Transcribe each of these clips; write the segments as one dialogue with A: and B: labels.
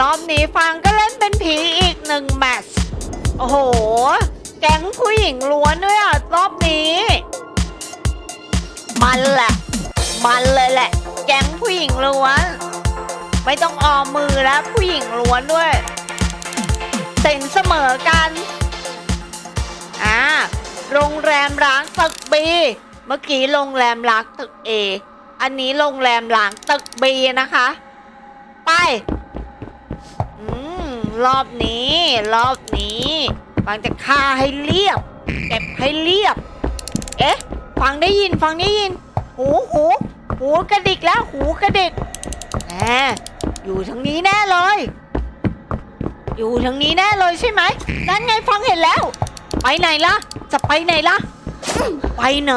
A: รอบนี้ฟังก็เล่นเป็นผีอีกหนึ่งแมตช์โอ้โห แก๊งผู้หญิงล้วนด้วยอะรอบนี้ มันแหละ มันเลยแหละ แก๊งผู้หญิงล้วน ไม่ต้องออมมือแล้วผู้หญิงล้วนด้วยเซ็นเสมอกันอ่าโรงแรมร้างตึกบีเมื่อกี้โรงแรมร้างตึกเออันนี้โรงแรมร้างตึกบีนะคะ ไป รอบนี้ รอบนี้ฟังจะฆ่าให้เรียบเก็บให้เรียบ เอ๊ะ ฟังได้ยินฟังได้ยิน หูหูหูกระดิกแล้วหูกระดิกแหมอยู่ทางนี้แน่เลย อยู่ทางนี้แน่เลยใช่ไหมนั่นไงฟังเห็นแล้ว ไปไหนล่ะ จะไปไหนล่ะ ไปไหน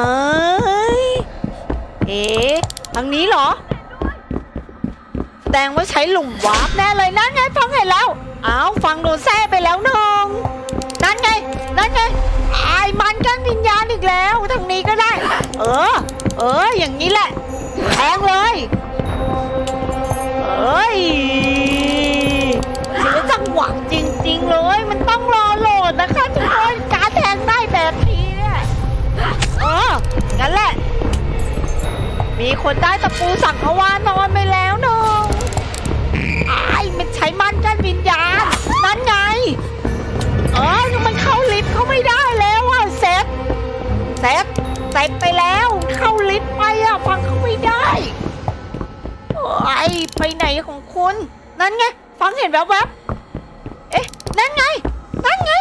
A: เอ๊ะทางนี้เหรอแสดงว่าใช้หลุมวาร์ปแน่เลยนั่นไงฟังเห็นแล้ว อ้าวฟังโดนแซ่ไปแล้วนึ่งนั่นไงนั่นไงไอ้มันกันวิญญาณอีกแล้วทางนี้ก็ได้ เออ เออ อย่างนี้แหละแทงเลยเอ้ยเสียจังหวะจริง ๆ เลย มันต้องรอโหลดนะคะทุกคนการแทงได้แบบนี้เนี่ยเอองั้นแหละ มีคนได้ตะปูสังขวานอนไปแล้วนึ่ง ยมันใช้มันกันวิญญาณ นั่นไง เออมันเข้าลิฟต์เขาไม่ได้แล้วอะเซฟเซฟเซฟไปแล้ว เข้าลิฟต์ไปอะฟังเขาไม่ได้ไอ้ไปไหนของคุณ นั่นไง ฟังเห็นแวบๆเอ๊ะ นั่นไง นั่นไง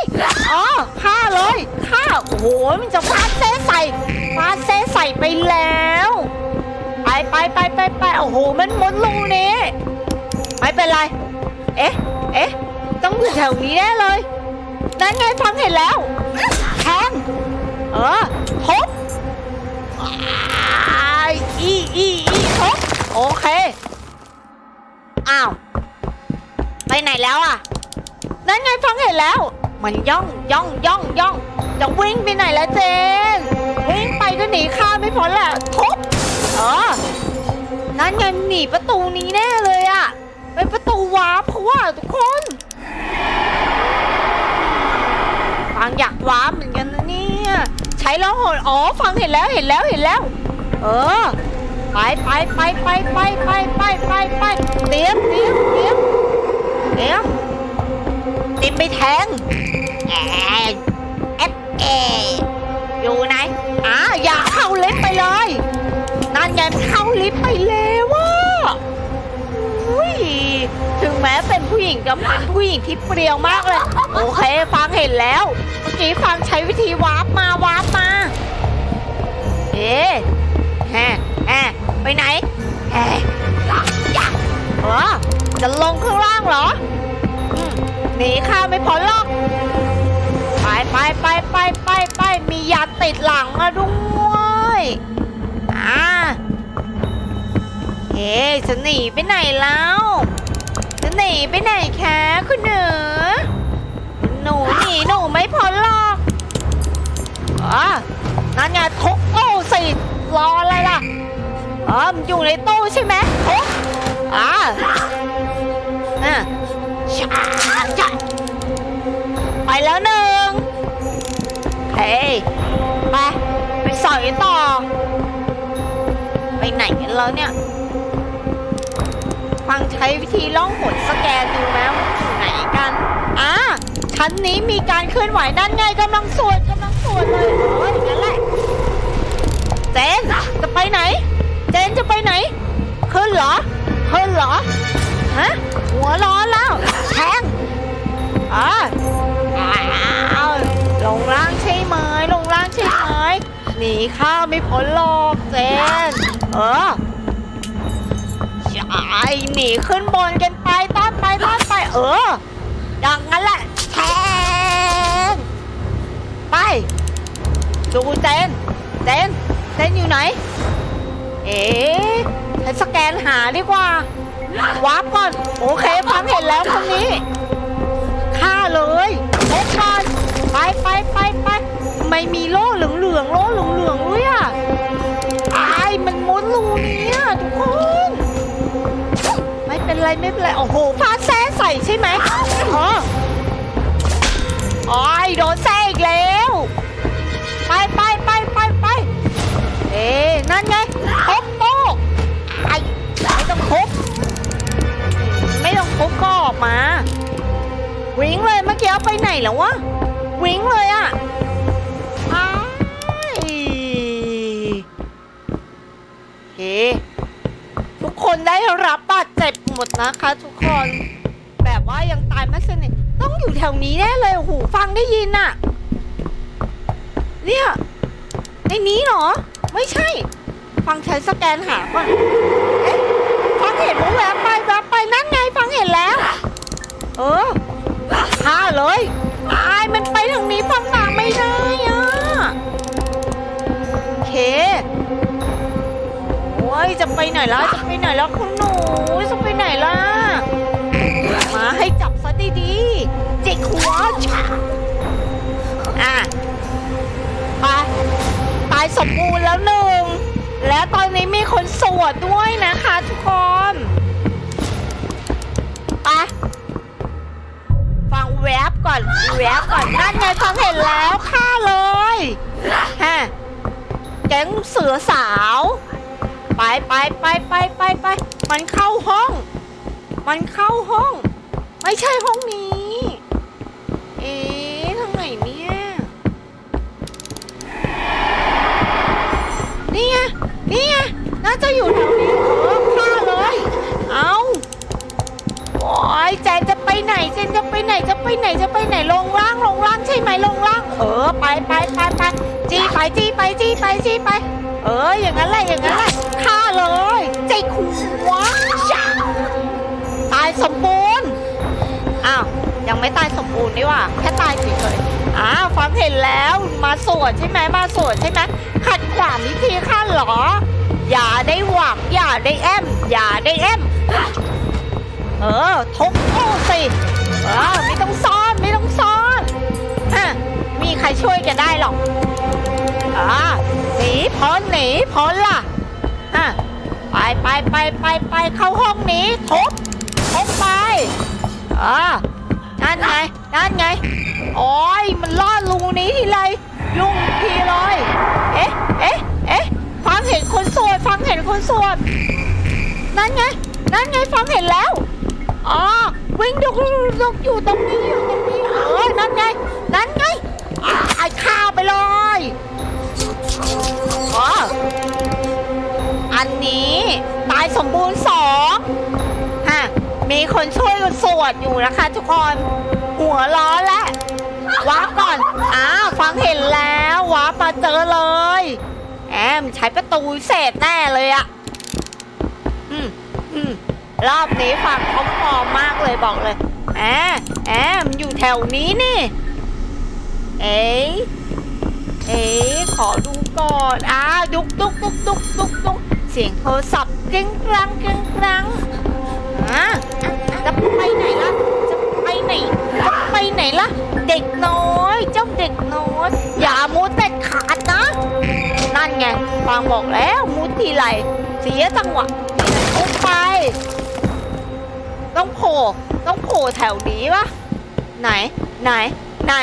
A: อ๋อฆ่าเลยฆ่าโอ้โห มันจะฟาดเซใส่ฟาดเซใส่ไปแล้วไปไปไปไปไปโอ้โห มันมุดรูนี้ไม่เป็นไร เอ๊ะ เอ๊ะ ต้องอยู่แถวนี้แน่เลย นั่นไงฟังเห็นแล้วแทงเออทบอายอีอีอีทบโอเค อ้าว ไปไหนแล้วอะ นั่นไงฟังเห็นแล้ว มันย่องย่องย่องย่องจะวิ่งไปไหนแล้วเจน วิ่งไปก็หนีข้าไม่พ้นแหละทบเออนั่นไงหนีประตูนี้แน่เลยอะ เป็นประตูวาร์ปเพราะว่าทุกคนฟังอยากวาร์ปเหมือนกันนะเนี่ยใช้แล้วหดอ๋อฟังเห็นแล้วเห็นแล้วเห็นแล้ว เออไปไปไปไปไปไปไปไปไปเตรียมเตรียมเตรียมเตรียมเตรียมไปแทงแอนเอฟเออยู่ไหนอ่าอย่าเข้าเล็บไปเลยนั่นไงเข้าลิฟต์ไปแล้ว ว่าอุ้ยถึงแม้เป็นผู้หญิงก็เป็นผู้หญิงที่เปรียวมากเลย โอเค ฟังเห็นแล้ว เมื่อกี้ฟังใช้วิธีวาร์ปมาวาร์ปมา เอ๊ะแฮะแฮะไปไหนแฮะยะเออจะลงข้างล่างเหรอหนีข้าไม่พ้นหรอกไปไปไปไปไปไปมียาติดหลังมาด้วย เฮ้จะหนีไปไหนแล้วจะหนีไปไหนคะคุณหนูหนูหนีหนูไม่พ้นหรอกอ๋อนั่นไงทุกตู้สิรออะไรล่ะอ๋อมันอยู่ในตู้ใช่ไหมทุกอ่าอะชาชาไปแล้วหนึ่งเฮ้ยไปไปสอยต่อไปไหนกันแล้วเนี่ย ฟังใช้วิธีล่องหนสแกนดูแล้วอยู่ไหนกันอ่าชั้นนี้มีการเคลื่อนไหวนั่นไงกำลังสวดกำลังสวดเลยโอ้ยอย่างนั้นแหละเจนจะไปไหน เจนจะไปไหนขึ้นเหรอขึ้นเหรอฮะหัวร้อนแล้วแทงอ่าอ้าวลงล่างใช่ไหมลงล่างใช่ไหมหนีข้าไม่พ้นหรอกเจน เออ หนีขึ้นบนกันไปต้อนไปต้อนไปเอออย่างนั้นแหละแทงไป ดูเจนเจนเจนอยู่ไหน เอ๊ะฉันสแกนหาดีกว่าวาร์ปก่อน โอเคฟังเห็นแล้วคนนี้ฆ่าเลยเล็ก่อนไปไปไปไปไม่มีโล่เหลืองเหลืองโล่เหลืองเหลืองด้วยอะไอ้มันมุดรูนี้ทุกคน เป็นไรไม่เป็นไรโอ้โหฟาดแซ่ใส่ใช่ไหมอ๋อโอ้ยโดนแซงอีกแล้ว ไปไปไปไปไปเอ๊นั่นไงทุบโป๊กไอ้ไม่ต้องทุบไม่ต้องทุบก็ออกมา วิ่งเลยเมื่อกี้ไปไหนแล้ววะวิ่งเลยอะอ้ยโอเคทุกคนได้รับบาดเจ็บ หมดนะคะทุกคน แบบว่ายังตายไม่สนิทต้องอยู่แถวนี้แน่เลยโอ้โหูฟังได้ยินอะเนี่ยในนี้เหรอ ไม่ใช่ ฟังใช้สแกนหาก่อนเอ๊ะฟังเห็นว่าแวบไปแวบไปนั่นไงฟังเห็นแล้ว เออฆ่าเลยตายมันไปทางนี้ฟังหนาไม่ได้อะ ยจะไปไหนล่ะจะไปไหนล้วคุณหนูจะไปไหนล่ะมาให้จับซะดีๆจิกหัวอะไปตายสมบูรณ์แล้วหนึ่งและตอนนี้มีคนสวดด้วยนะคะทุกคนไปฟังแวบก่อนแวบก่อนนั่นไงฟังเห็นแล้วฆ่าเลยฮะแก๊งเสือสาว ไปไปไปไปไปไปมันเข้าห้อง มันเข้าห้อง ไม่ใช่ห้องนี้ เอ๊ะทางไหนเนี่ย นี่ไง นี่ไง น่าจะอยู่แถวนี้เออฆ่าเลย เอาโอ้ยแจนจะไปไหนเจนจะไปไหน จะไปไหน จะไปไหน ลงล่าง ลงล่างใช่ไหมลงล่าง เออ ไปไปไปไปจี้ไปจี้ไปจี้ไปจี้ไป เออ อย่างนั้นแหละอย่างนั้น สมบูรณ์ อ้าว ยังไม่ตายสมบูรณ์นี่ว่าแค่ตายเฉยๆอ้าวฟังเห็นแล้วมาสวดใช่ไหมมาสวดใช่ไหมขัดขวางวิธีข้าเหรอ อย่าได้หวังอย่าได้แอม อย่าได้แอม เออทุบโอ้สิเออไม่ต้องซ่อนไม่ต้องซ่อนฮะมีใครช่วยแกได้หรอกอ่าหนีพ้นหนีพ้นล่ะฮะไปไปไปไปไปเข้าห้องนี้ทุบ อ่านั่นไง นั่นไง โอ้ยมันล่อดรูนี้ทีไรยุ่งทีเลย เอ๊ะ เอ๊ะ เอ๊ะ ฟังเห็นคนสวด ฟังเห็นคนสวด นั่นไง นั่นไง ฟังเห็นแล้ว อ๋อ วิ่งดุกดุกอยู่ตรงนี้อยู่ตรงนี้เออนั่นไง นั่นไงไอ้ข้าไปเลยอ๋ออันนี้ตายสมบูรณ์สอง มีคนช่วยสวดอยู่นะคะ ทุกคน หัวล้อและว้าร์ปก่อน อ้าวฟังเห็นแล้วว้าร์ปมาเจอเลย แอมใช้ประตูเศษแน่เลยอะอืมอืมรอบนี้ฝั่งเขาพอมมากเลยบอกเลย แอมแอมอยู่แถวนี้นี่ เอ๊ะเอ๊ะขอดูก่อน อ้าดุกดุกดุกดุกดุกดุกเสียงโทรศัพท์กริ้งกรังกริ้งกรัง จะไปไหนล่ะ จะไปไหน จะไปไหนล่ะ เด็กน้อย เจ้าเด็กน้อย อย่ามูเด็ดขาดนะ นั่นไงฟางบอกแล้วมุดทีไรเสียจังหวะทีไรมุดไป ต้องโผล่ต้องโผล่แถวนี้ปะไหน ไหน ไหน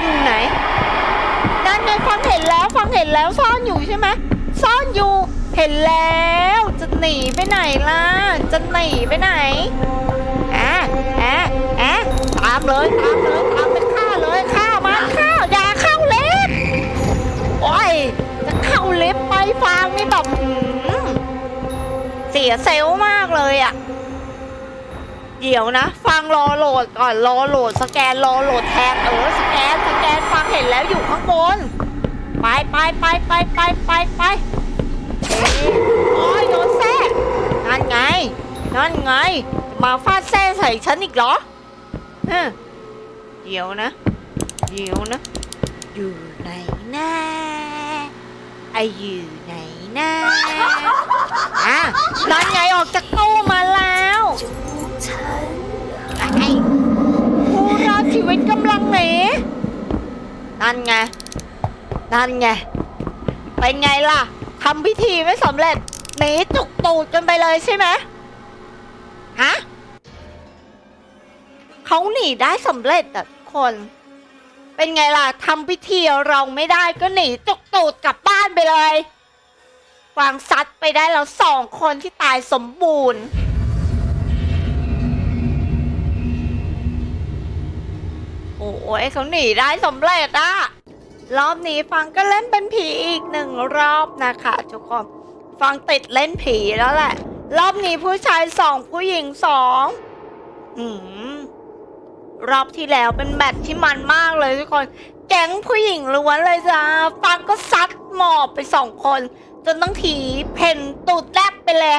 A: อยู่ไหน นั่นไงฟังเห็นแล้วฟังเห็นแล้วซ่อนอยู่ใช่ไหมซ่อนอยู่ เห็นแล้วจะหนีไปไหนล่ะ จะหนีไปไหนแอะแอะแอะตามเลยตามเลยตามไปฆ่าเลยฆ่ามันฆ่าอย่าเข้าเล็บโอ้ยจะเข้าเล็บไปฟางนี่แบบเสียเซลมากเลยอะเดี๋ยวนะ ฟังรอโหลดก่อนรอโหลดสแกนรอโหลดแทนเออสแกนสแกนฟังเห็นแล้วอยู่ข้างบน ไปไปไปไปไปไปไป เอ๊ะโอ้ยโดนแซ่นั่นไง นั่นไง มาฟาดแซ่ใส่ฉันอีกเหรอฮะเดี๋ยวนะ เดี๋ยวนะ อยู่ไหนนะไออยู่ไหนนะอะนั่นไงออกจากตู้มาแล้วไอ้ผู้รอดชีวิตกำลังหนีนั่นไง นั่นไง เป็นไงล่ะ ทำพิธีไม่สำเร็จหนีจุกตูดกันไปเลยใช่ไหมฮะเขาหนีได้สำเร็จอะคน เป็นไงล่ะทำพิธีเราไม่ได้ก็หนีจุกตูดกลับบ้านไปเลยวางซัดไปได้แล้วสองคนที่ตายสมบูรณ์โอ้ยเขาหนีได้สำเร็จอะ รอบนี้ฟังก็เล่นเป็นผีอีกหนึ่งรอบนะคะทุกคนฟังติดเล่นผีแล้วแหละ รอบนี้ผู้ชายสองผู้หญิงสองอืมรอบที่แล้วเป็นแมตที่มันมากเลยทุกคน แก๊งผู้หญิงล้วนเลยจ้าฟังก็ซัดหมอบไปสองคน จนต้องถีเพ่นตูดแลบไปเลย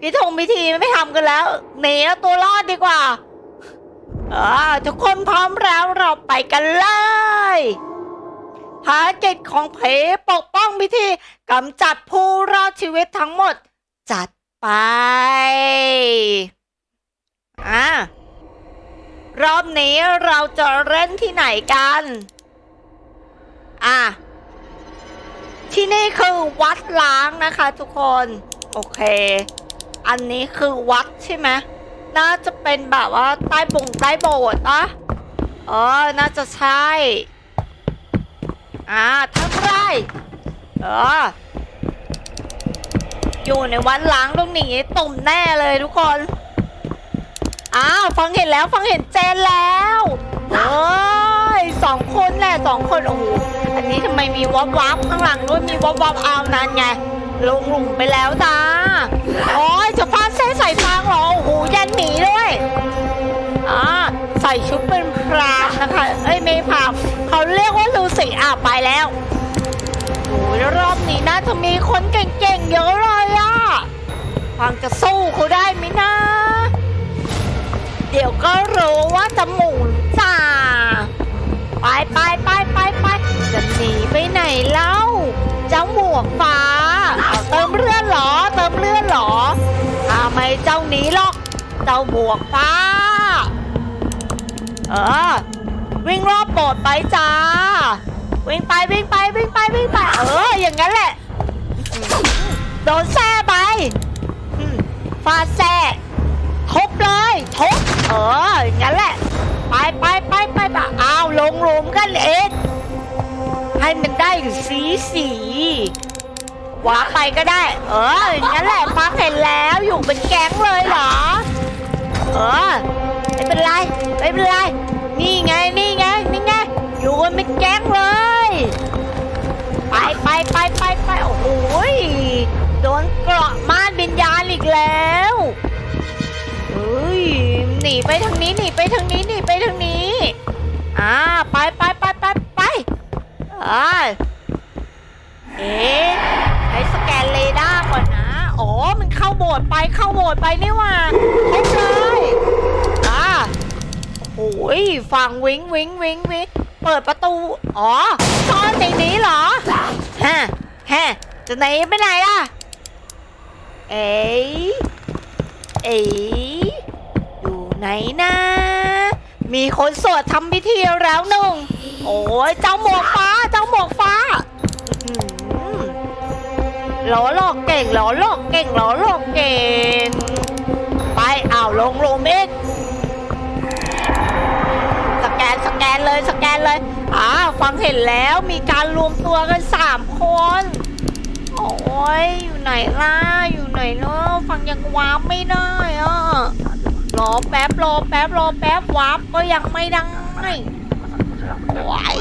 A: พิธงพิธีไม่ทำกันแล้วหนีเอตัวรอดดีกว่าอ่าทุกคนพร้อมแล้วเราไปกันเลย ภารกิจของเพปกป้องพิธีกำจัดผู้รอดชีวิตทั้งหมด จัดไปอ่ารอบนี้เราจะเล่นที่ไหนกัน อะ ที่นี่คือวัดล้างนะคะทุกคน โอเค อันนี้คือวัดใช่ไหมน่าจะเป็นแบบว่าใต้บงใต้โบสถ์นะเออ น่าจะใช่ อ่าทั้งไรเอออยู่ในวันล้างตรงนี้ตุ่มแน่เลยทุกคน อ้าวฟังเห็นแล้วฟังเห็นเจนแล้วเอ้ยสองคนแหละสองคนโอ้โหอันนี้ทำไมมีวับวับข้างหลังด้วยมีวับวับเอานั่นไงลงหลุมไปแล้วจ้าโอ้ยจะฟาดเส้นใส่ฟางเหรอโอ้โหยันหนีด้วยอ่าใส่ชุดเป็น รามนะคะ เอ้ยไม่พรามเขาเรียกว่าลูสีอะไปแล้วโอ้ยรอบนี้น่าจะมีคนเก่งๆเยอะเลยอะฟังจะสู้เขาได้ไหมนะ เดี๋ยวก็รู้ว่าจะหมุนจ้าไปไปไปไปไปจะหนีไปไหนเล่าเจ้าหมวกฟ้าเอาเติมเลือดหรอ เติมเลือดหรอถ้าไม่เจ้าหนีหรอก เจ้าหมวกฟ้า เออ วิ่งรอบโบสถ์ไปจ้า วิ่งไปวิ่งไปวิ่งไปวิ่งไป เออ อย่างนั้นแหละ โดนแซ่ไปฟาดแซ่ทุบเลยทุบเออ อย่างนั้นแหละ ไปไปไปไปไปอ้าวลงหลุมกันเองให้มันได้สีสีวาไปก็ได้ เอออย่างนั้นแหละฟังเห็นแล้วอยู่เป็นแก๊งเลยเหรอ เออ ไม่เป็นไรไม่เป็นไรนี่ไงนี่ไงนี่ไงอยู่กันเป็นแก๊งเลย ไปไปไปไปไปโอ้โหยโดนเกราะม่านวิญญาณอีกแล้วเฮ้ยหนีไปทางนี้หนีไปทางนี้หนีไปทางนี้อ่าไปไปไปไปไปอ่าเอ๊ะใช้สแกนเรดาร์ก่อนนะ อ๋อ มันเข้าโบสถ์ไปเข้าโบสถ์ไปนี่หว่าครบเลย โอ้ยฟังวิงวิงวิงวิงเปิดประตู อ๋อซ่อนในนี้เหรอฮะฮะจะไหนไปไหนล่ะ เอ๋เอ๋อยู่ไหนนะ มีคนสวดทำพิธีแล้วหนึ่ง โอ้ยเจ้าหมวกฟ้า เจ้าหมวกฟ้าหล้อหลอกเก่งหล้อหลอกเก่งหล้อหลอกเก่ง ไปอ้าวลงลงเอก สแกนเลยสแกนเลยอ่าฟังเห็นแล้วมีการรวมตัวกันสามคน โอ้ยอยู่ไหนล่ะ อยู่ไหนเนาะฟังยังวาร์ปไม่ได้อะรอแป๊บรอแป๊บรอแป๊บวาร์ปก็ยังไม่ได้ว้ย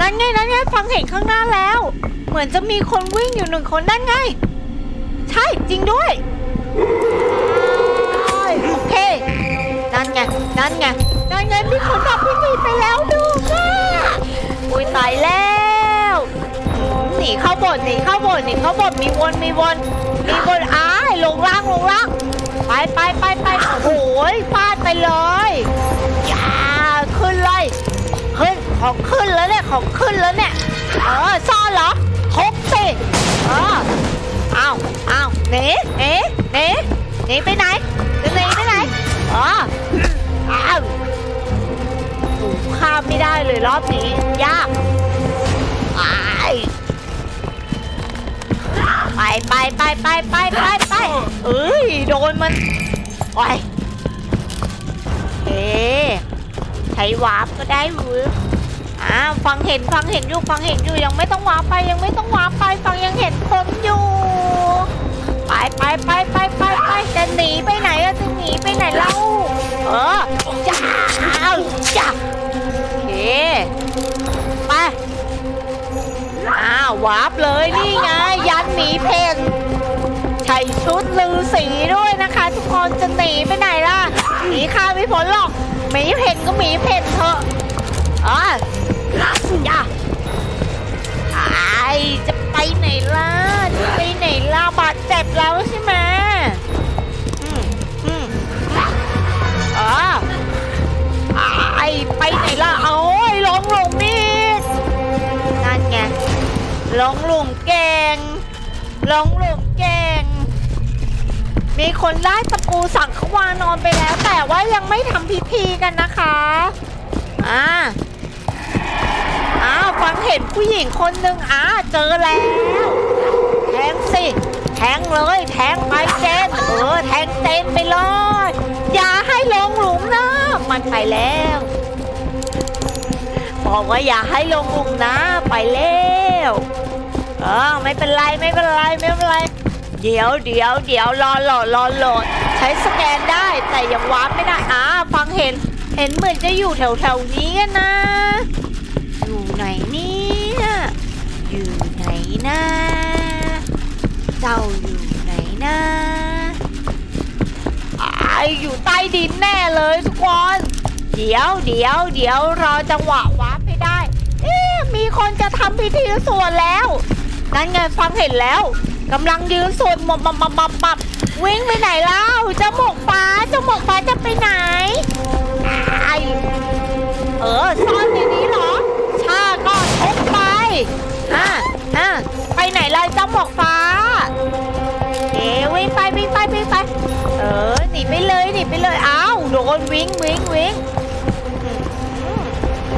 A: นั่นไงนั่นไงฟังเห็นข้างหน้าแล้ว เหมือนจะมีคนวิ่งอยู่หนึ่งคนนั่นไง ใช่จริงด้วยโอเคนั่นไงนั่นไง นั่นไงมีคนทำพิธีไปแล้วดูค่ะอุ้ยตายแล้วหนีเข้าบสถ์หนีเข้าบสถ์หนีเข้าบสถ์มีวนมีวนมีวนอ้ายลงล่างลงล่างไปไปไปไปโอ้โหฟาดไปเลยอย่าขึ้นเลยขึ้นของขึ้นแล้วเนี่ยของขึ้นแล้วเนี่ยเออซ่อนเหรอทบสิเอออ้าวอ้าวหนีหนีหนีหนีไปไหนหนีไปไหนอ๋อ เลยรอบนี้ยากไปไปไปไปไปไปไปไปเอ้ยโดนมันโอ้ยเอ๊ะใช้วาร์ปก็ได้เวืออ่าฟังเห็นฟังเห็นอยู่ฟังเห็นอยู่ยังไม่ต้องวาร์ปไปยังไม่ต้องวาร์ปไปฟังยังเห็นคนอยู่ ไปไปไปไปไปไปจะหนีไปไหนอะจะหนีไปไหนเล่าเออจ้าจ้า ไป อ้าววาร์ปเลยนี่ไง ยันหนีเพนใส่ชุดลือสีด้วยนะคะ ทุกคนจะหนีไปไหนล่ะหนีข้าไม่พ้นหรอกหมีเพนก็หมีเพนเถอะอ๋อย่า ลงหลุมเก่งลงหลุมเก่งมีคนไล่ตะปูสังขวานอนไปแล้ว แต่ว่ายังไม่ทำพิธีกันนะคะ อ่าอ้าวฟังเห็นผู้หญิงคนหนึ่งอ่าเจอแล้ว แทงสิ แทงเลย แทงไปเจนเออแทงเจนไปเลยอย่าให้ลงหลุมนะมันไปแล้วบอกว่าอย่าให้ลงหลุมนะไปแล้ว เออไม่เป็นไรไม่เป็นไรไม่เป็นไร เดี๋ยวเดี๋ยวเดี๋ยวรอโหลดรอโหลดใช้สแกนได้แต่ยังวาร์ปไม่ได้อ่าฟังเห็น เห็นเหมือนจะอยู่แถวแถวนี้กันนะ อยู่ไหนเนี่ยอยู่ไหนนะเจ้าอยู่ไหนนะอายอยู่ใต้ดินแน่เลยทุกคนเดี๋ยวเดี๋ยวเดี๋ยวรอจังหวะวาร์ปให้ได้ เอ๊มีคนจะทำพิธีสวดแล้ว นั่นไงฟังเห็นแล้วกำลังยืนสวดหมอบมบมบหมบหมอบวิ่งไปไหนแล้วเจ้าหมกฟ้าเจ้าหมกฟ้าจะไปไหนไอเออซ่อนในนี้เหรอชาก็ทุบไปอะอะไปไหนเลยเจ้าหมกฟ้าเอ๋วิ่งไปวิ่งไปวิ่งไปเออหนีไปเลยหนีไปเลยอ้าวโดนวิ่งวิ่งวิ่ง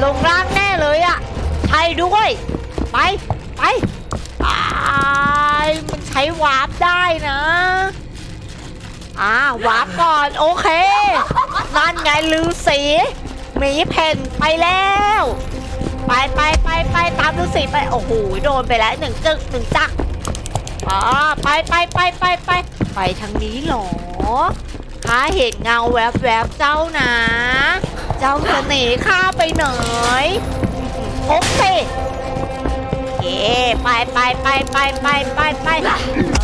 A: ลงล่างแน่เลยอะใช่ด้วยไปไป ช้วาร์ปได้นะ อ่าวาร์ปก่อน โอเค นั่นไงลือสีหมีเพนไปแล้ว ไปไปไปไปตามฤาษีไป โอ้โห โดนไปแล้วหนึ่งจึกหนึ่งจักอ๋อไปไปไปไปไปไปทางนี้เหรอข้าเห็นเงาแวบแวบๆเจ้านะ เจ้าจะหนีข้าไปไหนพบสิเย่ ไปไปไปไปไปไปไป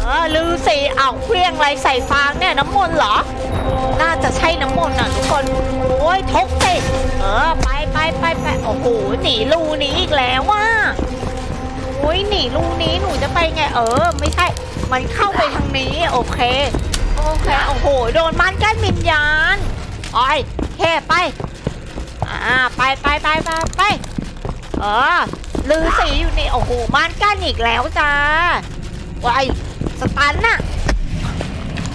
A: เออลือสีเอาเครื่องอะไรใส่ฟางเนี่ยน้ำมนต์เหรอ น่าจะใช่น้ำมนต์อะทุกคนโอ้ยทกสิเออไปไปไปไปโอ้โหหนีรูนี้อีกแล้วว่ะโอ้ยหนีรูนี้หนูจะไปไงเออ ไม่ใช่ มันเข้าไปทางนี้โอเคโอเคโอ้โหโดนมันกั้นวิญญาณอ้อยแค่ไปอ่าไปไปไปไปไป เออลือสีอยู่นี่โอ้โหมันกั้นอีกแล้วจ้าวายสตันน่ะ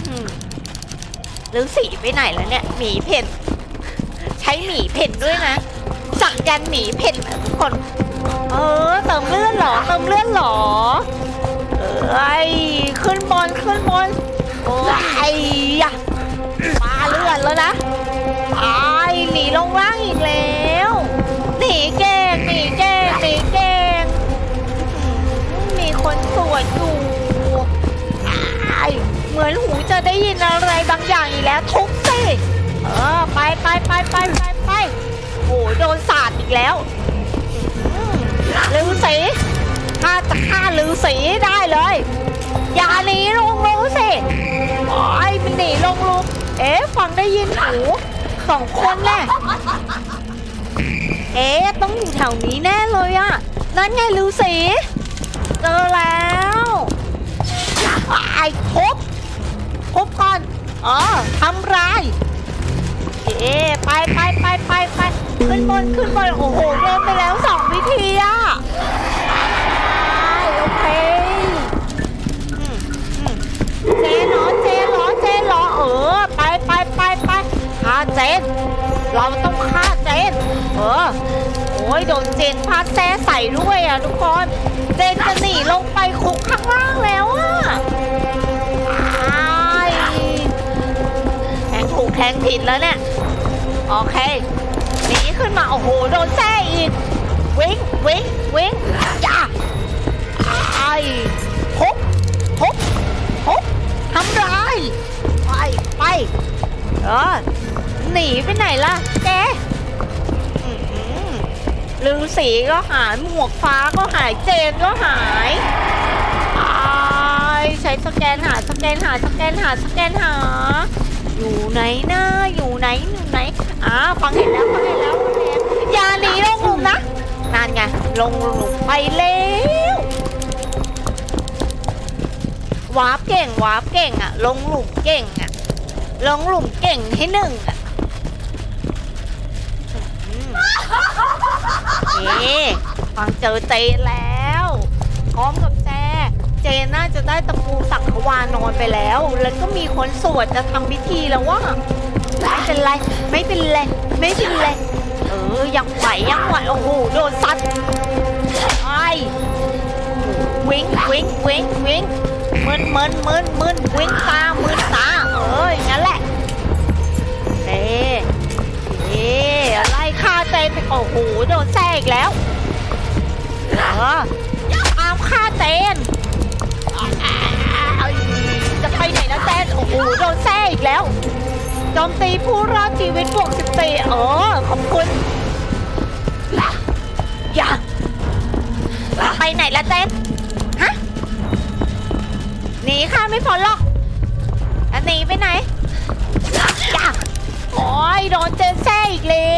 A: อือสีไปไหนแล้วเนี่ยหมีเพ่น ใช้หมีเพ่นด้วยนะ สักยันหมีเพ่นนะทุกคน เออเติมเลือดเหรอเติมเลือดเหรอเอ้ยขึ้นบนขึ้นบนโอ้ยะปาเลือดแล้วนะตายหนีลงล่างอีกแล้ว หนีเก่งหนีเก่งหนีเก่งมีคนสวดอยู่อ้ายเหมือนหูจะได้ยินอะไรบางอย่างอีกแล้วทุบสิเออไปไปไปไปไปไปโอ้ยโดนสาดอีกแล้วอืมลือสีถ้าจะฆ่าลือสีได้เลย อย่าหนีลงรูสิโอ้ยมันหนีลงรูเอ๊ะฟังได้ยินหูสองคนแน่ เอ๊ะต้องอยู่แถวนี้แน่เลยอะนั่นไงลือสีเจอแล้วไอ้ครบครบก่อนเออทำร้ายเอ๊ไปไปไปไปไปขึ้นบนขึ้นบนโอ้โหโดนไปแล้วสองวิธีอะโอเคเจนเหรอเจนเหรอเจนเหรอเออาเจน เราต้องฆ่าเจน เออ โอ้ยโดนเจนพาแซ่ใส่ด้วยอะทุกคน เจนจะหนีลงไปคุกข้างล่างแล้วอะตายแทงถูกแทงผิดแล้วเนี่ย โอเค หนีขึ้นมา โอ้โห โดนแซ่อีก วิ่งวิ่งวิ่งจ้าไอ้ทุบทุบทุบทำร้ายไป ไป เออ หนีไปไหนล่ะแกอื้อหือลือสีก็หายหมวกฟ้าก็หายเจนก็หายอายใช้สแกนหาสแกนหาสแกนหาสแกนหา อยู่ไหนนะอยู่ไหนอยู่ไหนอ่าฟังเห็นแล้วฟังเห็นแล้วฟังเห็นอย่าหนีลงหลุมนะนั่นไงลงหลุมไปแล้ววาร์ปเก่งวาร์ปเก่งอะลงหลุมเก่งอะลงหลุมเก่งให้หนึ่งอะอืม นี่ฟังเจอเจนแล้ว พร้อมกับแจ เจนน่าจะได้ตะปูสักขวานอนไปแล้ว แล้วก็มีคนสวดจะทำพิธีแล้วว่าไม่เป็นไร ไม่เป็นไร ไม่เป็นไร เออ ยังไหวยังไหวโอ้โห โดนซัดไอ้วิ่งวิ่งวิ่งวิ่งมึนมึนมึนมึนวิ่งตามึนตาเอออย่างนั้นแหละเอ๊เอ๊ เจนไปโอ้โหโดนแซงอีกแล้วเออตามฆ่าเจนเอ้ยจะไปไหนนะเจนโอ้โหโดนแซงอีกแล้วโจมตีผู้รอดชีวิตบวก14เออขอบคุณอย่าไปไหนละเจนฮะหนีข้าไม่พ้นหรอกแล้วหนีไปไหนอย่าโอ้ยโดนเจนแซ่อีกแล้ว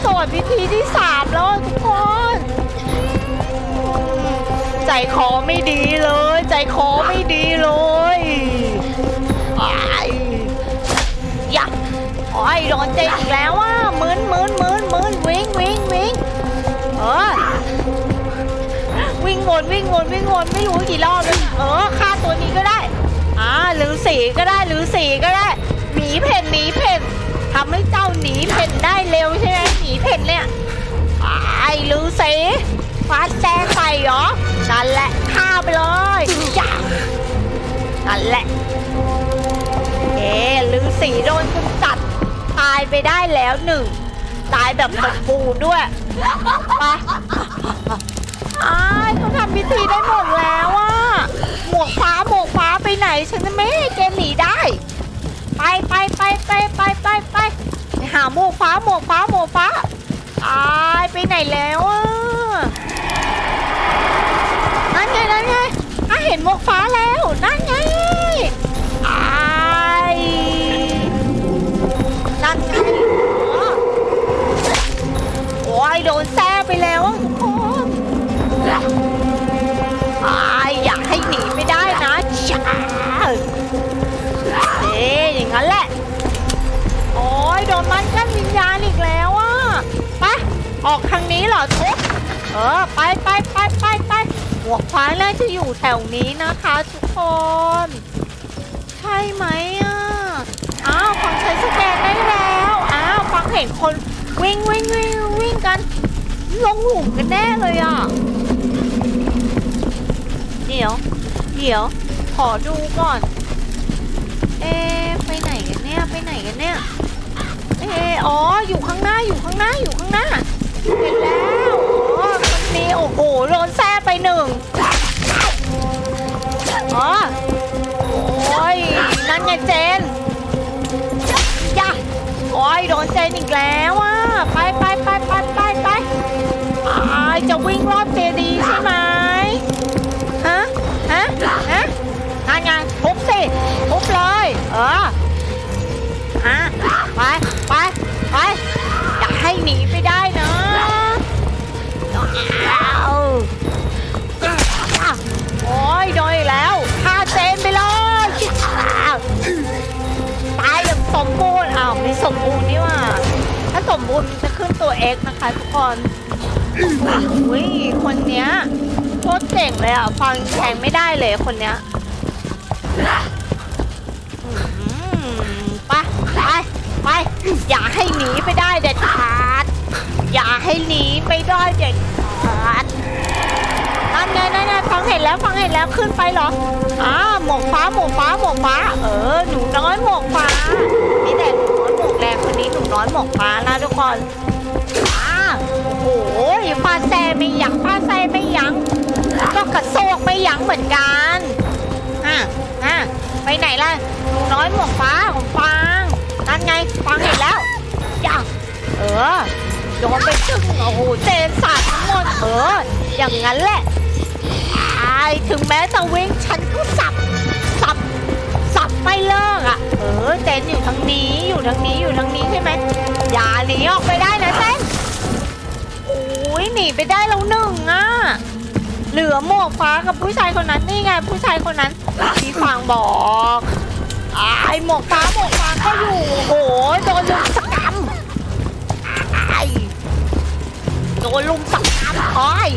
A: โสดวิธีที่สามแล้วทุกคน ใจคอไม่ดีเลย ใจคอไม่ดีเลยอ้ายอย่าโอ้ยโดนเจนอีกแล้วว่ามึนมึนมึนมึนวิ่งวิ่งวิ่งเออวิ่งวนวิ่งวนวิ่งวนไม่รู้กี่รอบแล้วเนี่ยเออฆ่าตัวนี้ก็ได้อ่าหรือสีก็ได้หรือสีก็ได้หมีเพ่นหมีเพ่น ทำให้เจ้าหนีเพ่นได้เร็วใช่ไหมหมีเพ่นเนี่ยไอ้หรือสีฟาดแจ้ใส่เหรอนั่นแหละฆ่าไปเลยจ้านั่นแหละเอ๊หรือสีโดนคุณจัดตายไปได้แล้วหนึ่งตายแบบสมบูรณ์ด้วยไปอ้ายเขาทำพิธีได้หมดแล้วอะหมวกฟ้าหมวกฟ้าไปไหน ฉันจะไม่ให้แกหนีได้ ไปไปไปไปไปไปไปหาหมวกฟ้าหมวกฟ้าหมวกฟ้าตายไปไหนแล้วนั่นไงนั่นไงถ้าเห็นหมวกฟ้าแล้วนั่นไงตานั่นไงโอ้ยโดนแซ่ไปแล้ว ออกทางนี้เหรอทุกเออไปไปไปไปไปหมวกฟ้าน่าจะอยู่แถวนี้นะคะทุกคน ใช่ไหมอะอ้าวฟังใช้สแกนได้แล้วอ้าวฟังเห็นคนวิ่งวิ่งวิ่งวิ่งกัน ลงหลุมกันแน่เลยอะเดี๋ยว เดี๋ยว ขอดูก่อน เอ๊ไปไหนกันเนี่ย ไปไหนกันเนี่ย เอ๊อ๋อ อยู่ข้างหน้า อยู่ข้างหน้า อยู่ข้างหน้า เห็นแล้วอ๋อคนนี้โอ้โหโดนแซ่ไปหนึ่งอ๋อโอ้ยนั่นไงเจนย่าโอ้ยโดนเจนอีกแล้วอะไปไปไปไปไปไปอจะวิ่งรอบเจดีใช่ไหมฮะฮะฮะนั่นไงทุบสิทุบเลยเออฮะไปไปไปอย่าให้หนีไปได้ บูรณ์มันจะขึ้นตัว X นะคะทุกคนอุ้ยคนเนี้ยโคตรเจ๋งเลยอะ ฟังแทงไม่ได้เลยคนเนี้ยไปไปไป อย่าให้หนีไปได้เด็ดขาด อย่าให้หนีไปได้เด็ดขาดนั่นไงนั่นไงฟังเห็นแล้วฟังเห็นแล้วขึ้นไปเหรออ้าหมวกฟ้าหมวกฟ้าหมวกฟ้า เออ หนูน้อยหมวกฟ้า นี่แต่หนูน้อยหมวก แดงคนนี้หนูน้อยหมวกฟ้านะทุกคนอ่าโอ้โหฟาแซไม่ยั้งฟาแซไม่ยั้งก็กระโซกไม่ยั้งเหมือนกันอะอะไปไหนล่ะหนูน้อยหมวกฟ้าของฟางนั่นไงฟางเห็นแล้วย่าเออโดนไปจึงโอ้โหเจนสาดทั้งหมดเอออย่างนั้นแหละตายถึงแม้จะวิ่งฉันก็สับ ไม่เลิกอะ เออเต้นอยู่ทางนี้อยู่ทางนี้อยู่ทางนี้ใช่ไหมอย่าหนีออกไปได้นะเต้นโอ้ยหนีไปได้แล้วหนึ่งอะเหลือหมวกฟ้ากับผู้ชายคนนั้นนี่ไงผู้ชายคนนั้นที่ฟังบอกไอ้หมวกฟ้าหมวกฟ้าก็อยู่โอ้โหโดนลุมสกรรมไอ้โดนลุมสกรรมคอย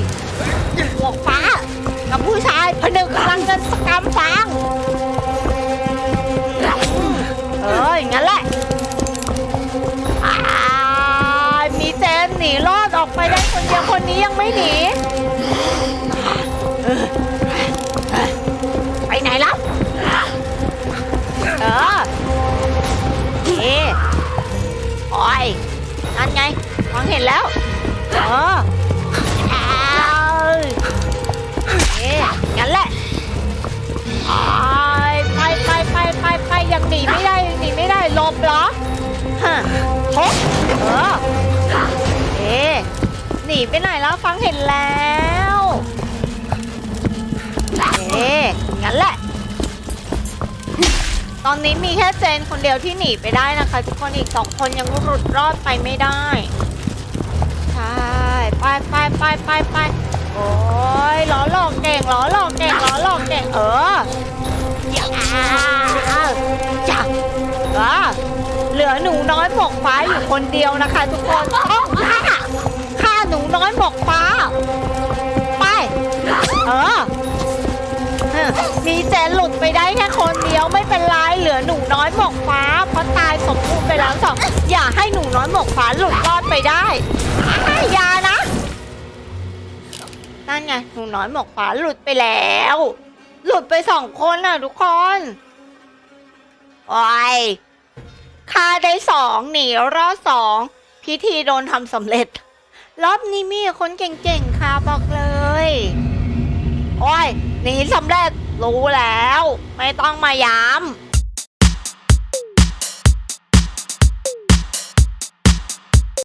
A: หมวกฟ้ากับผู้ชายพนึกกำลังจะสกรรมฟาง อออย่างนั้นแหละมีเจนหนีรอดออกไปได้คนเดียวคนนี้ยังไม่หนี ไปไหนแล้วเออนี่โอ้ยนั่นไงฟังเห็นแล้วเออเอ๊งั้นแหละ ไปไปไปไปไปยังหนีไม่ได้ หนีไม่ได้หลบเหรอฮะพบเออเอ๊ะหนีไปไหนแล้วฟังเห็นแล้วเอ๊ะงั้นแหละ ตอนนี้มีแค่เจนคนเดียวที่หนีไปได้นะคะทุกคนอีกสองคนยังหลุดรอดไปไม่ได้ ใช่ ไปไปไปไปไปโอ้ยล้อหลอกเก่งล้อหลอกเก่งล้อหลอกเก่งเออ อหนูน้อยหมวกฟ้าอยู่คนเดียวนะคะ ทุกคนต้องฆ่าฆ่าหนูน้อยหมวกฟ้า ไป เออเออมีเจนหลุดไปได้แค่คนเดียวไม่เป็นไรเหลือหนูน้อยหมวกฟ้าเพราะตายสมบูรณ์ไปแล้วสองอย่าให้หนูน้อยหมวกฟ้าหลุดรอดไปได้อย่านะ นั่นไงหนูน้อยหมวกฟ้าหลุดไปแล้ว หลุดไปสองคนน่ะทุกคน โอ้ย ฆ่าได้สองหนีรอดสองพิธีโดนทำสำเร็จ รอบนี้มีคนเก่งๆค่ะบอกเลย โอ้ยหนีสำเร็จรู้แล้ว ไม่ต้องมาย้ำ